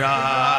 Ah.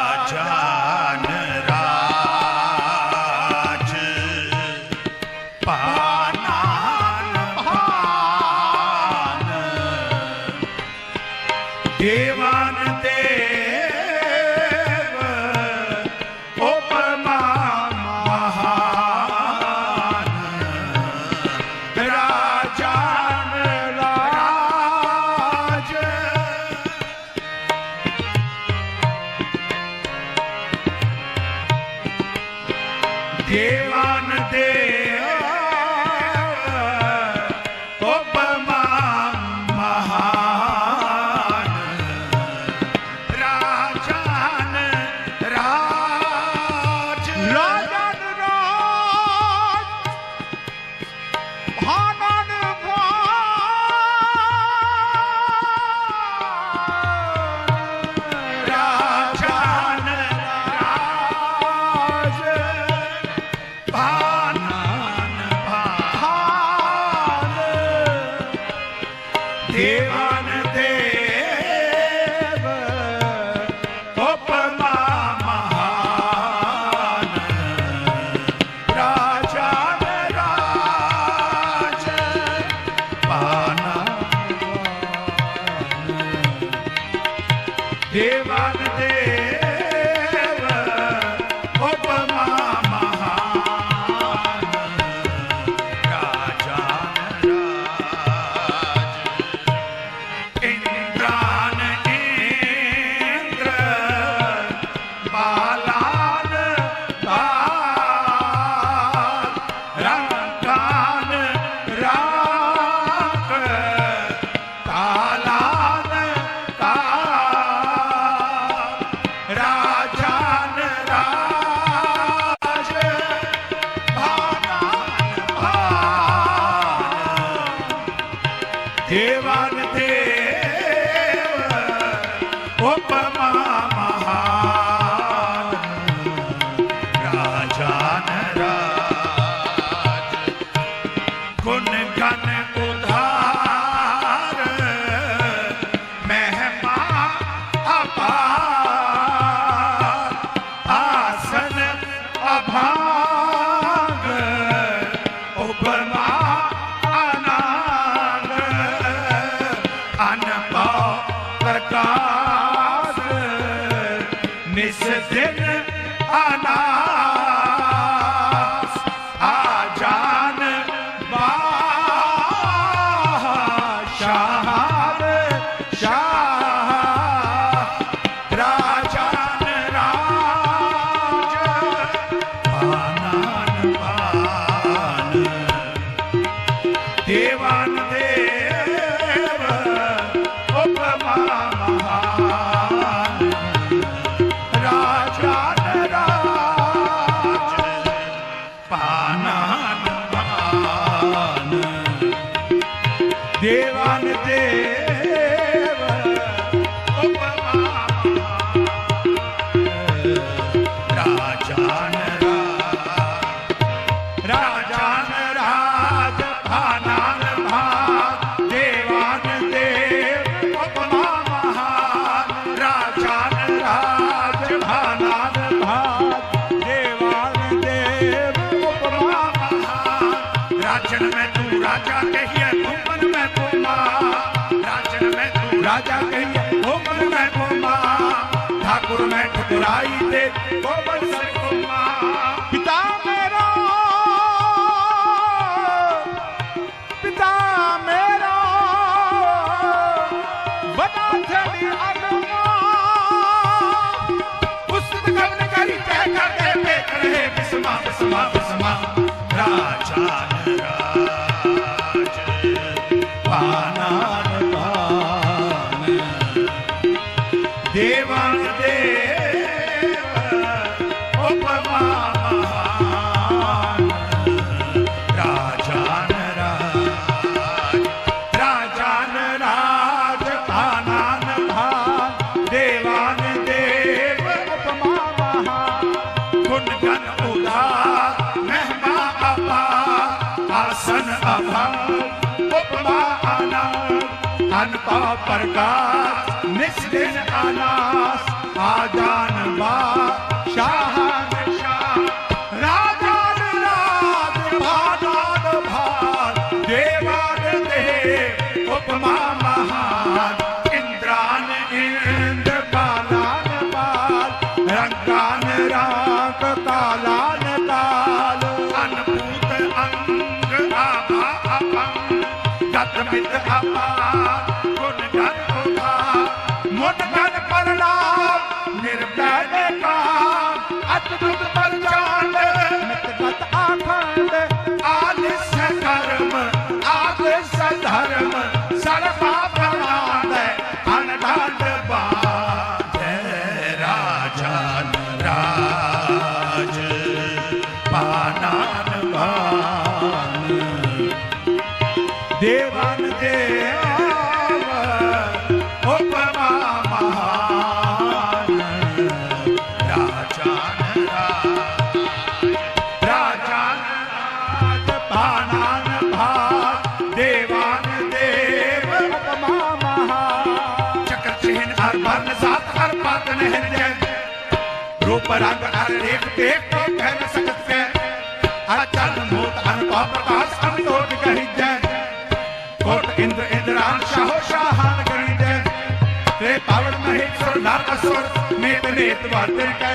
देवान देव Eva. Maha દેવાન દેવ ਦੇਵਾਂ ਦੇਵ ਉਪਮਾ ਮਹਾਨ ਰਾਜਾਨ ਰਾਜ ਰਾਜ ਆਨੰਦ ਭਾਨ ਦੇਵਾਨ ਦੇਵ ਉਪਮਾ ਮਹਾਨ ਗੁਣ ਮਹਿਮਾ ਅਪਾਰ ਆਸਨ ਅਭਾ, ਉਪਮਾ ਅਨਪਾ ਪ੍ਰਕਾਸ਼ up. ਪਰੰਗ ਹਰ ਰੇਖ ਤੇ ਕੋ ਕਹਿ ਨ ਸਕਤ ਕੈ ਅਚਲ ਮੋਤ ਅਨੁਭਵ ਪ੍ਰਕਾਸ਼ ਅਨਤੋਟ ਕਹੀ ਜੈ ਕੋਟ ਇੰਦਰ ਇੰਦਰਾਨ ਸ਼ਾਹੋ ਸ਼ਾਹਾਨ ਕਰੀ ਜੈ ਤੇ ਪਾਵਨ ਮਹੇਸ਼ਰ ਨਾਰ ਮੇਤ ਨੇਤ ਵਾਦਰ ਕੈ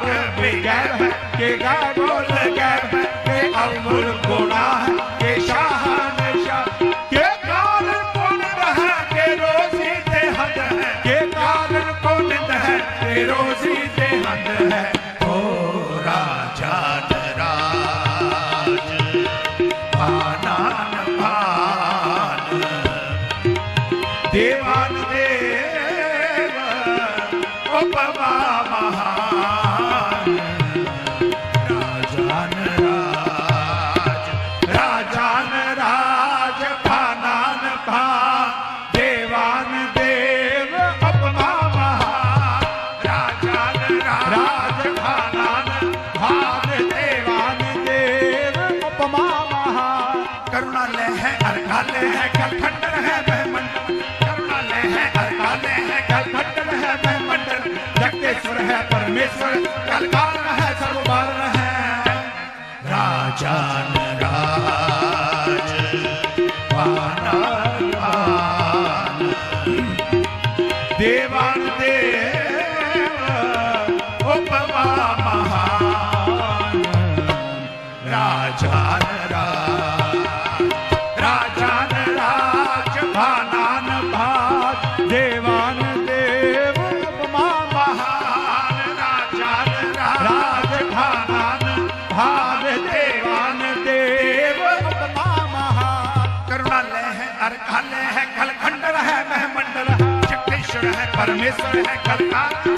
ਉਹ ਬੇਗੈਬ ਕੇ ਗਾ ਬੋਲ ਗੈਬ ਤੇ ਅਮਰ ਕੋਣਾ Rajan Rajan हर काले है कल खंडर है मैं मंडल है चक्केश्वर है परमेश्वर है कलकार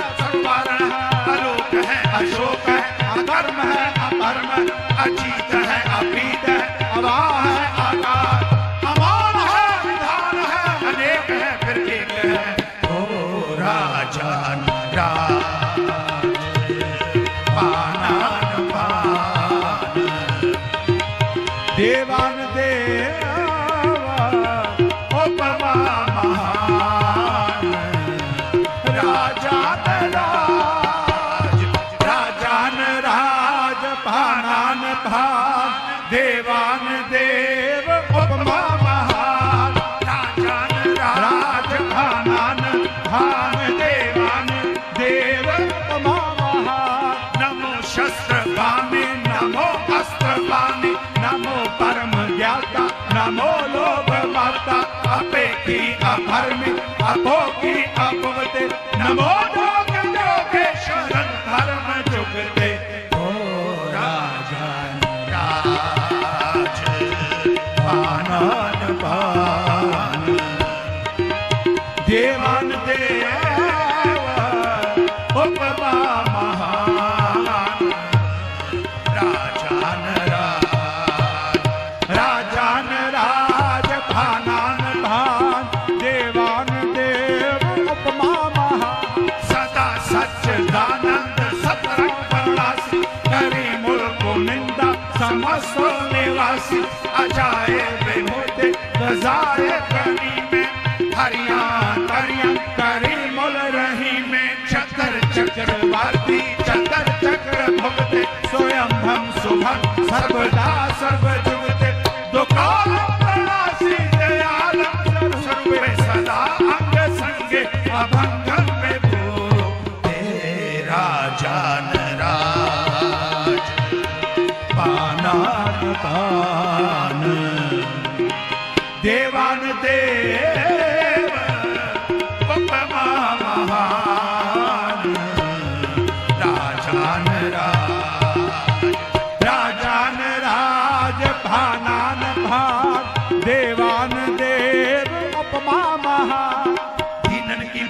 निंदा समस्त निवासी अजाए बेहोते गजाए कनी में हरियां तरियां करी मुल रही में चक्र चक्रवर्ती चक्र चक्र भुगते स्वयं हम शुभम सर्वदा ਦੇਵਨ ਦੇਵ ਪਪਮਾ ਮਹਾਨ, ਰਾਜਾਨ ਰਾਜ ਰਾਜਾਨ ਰਾਜ, ਭਾਨਾਨ ਭਾਨ ਦੇਵਾਨ ਦੇਵ ਪਪਮਾ ਮਹਾਨ। ਜਿਨਨ ਕੀ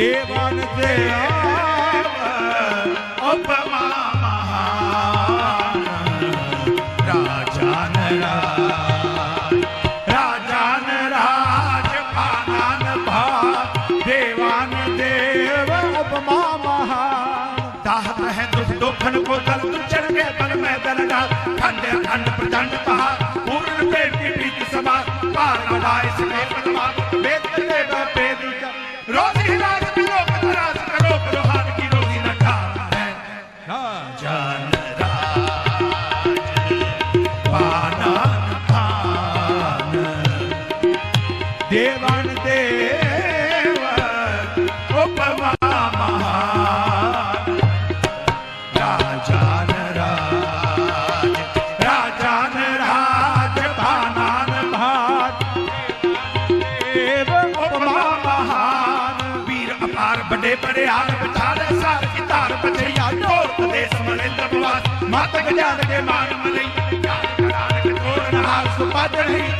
ਦੇਵਨ ਤੇ ਆਵ ਉਪਮਾ ਮਹਾਨ ਰਾਜਾ ਨਰਾ ਦੁਖਨ ਕੋ ਦਲ ਚੜ ਕੇ ਬਲ ਮੈਂ ਦਾ। ਖੰਡ ਖੰਡ ਪ੍ਰਚੰਡ ਪਹਾੜ ਬਾਬਾ ਮਹਾਨ ਵੀਰ ਅਪਾਰ ਵੱਡੇ ਪੜਿਆਰ ਵਿਚਾਰੇ ਸਾਰ ਕੀ ਧਾਰ ਬਚੇ ਯਾ ਢੋਲ ਦੇ ਸਮਰਿੰਦਰ ਬਵਾਸ ਮਾਤਕ ਜਾਣ ਦੇ ਮਾਨ ਮਲਈ ਯਾਦ ਕਰਾਨ ਕੋਰ ਨਾਲ ਸੁਪਾਦਣ ਹੀ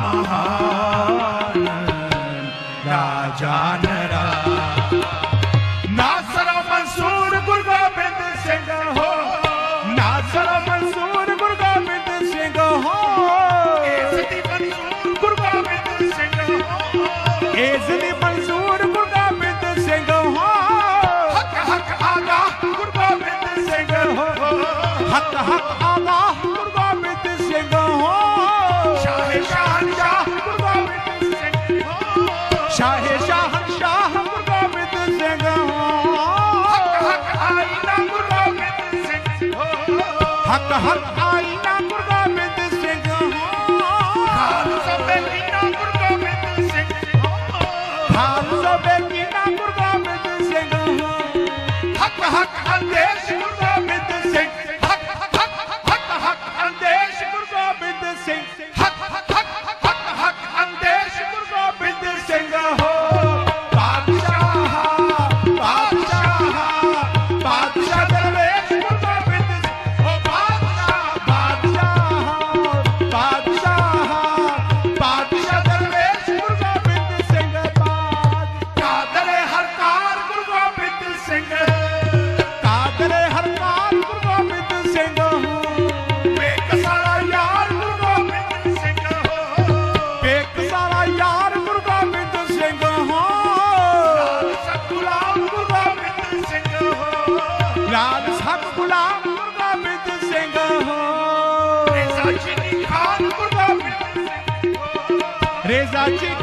ਰੇਜ਼ਾ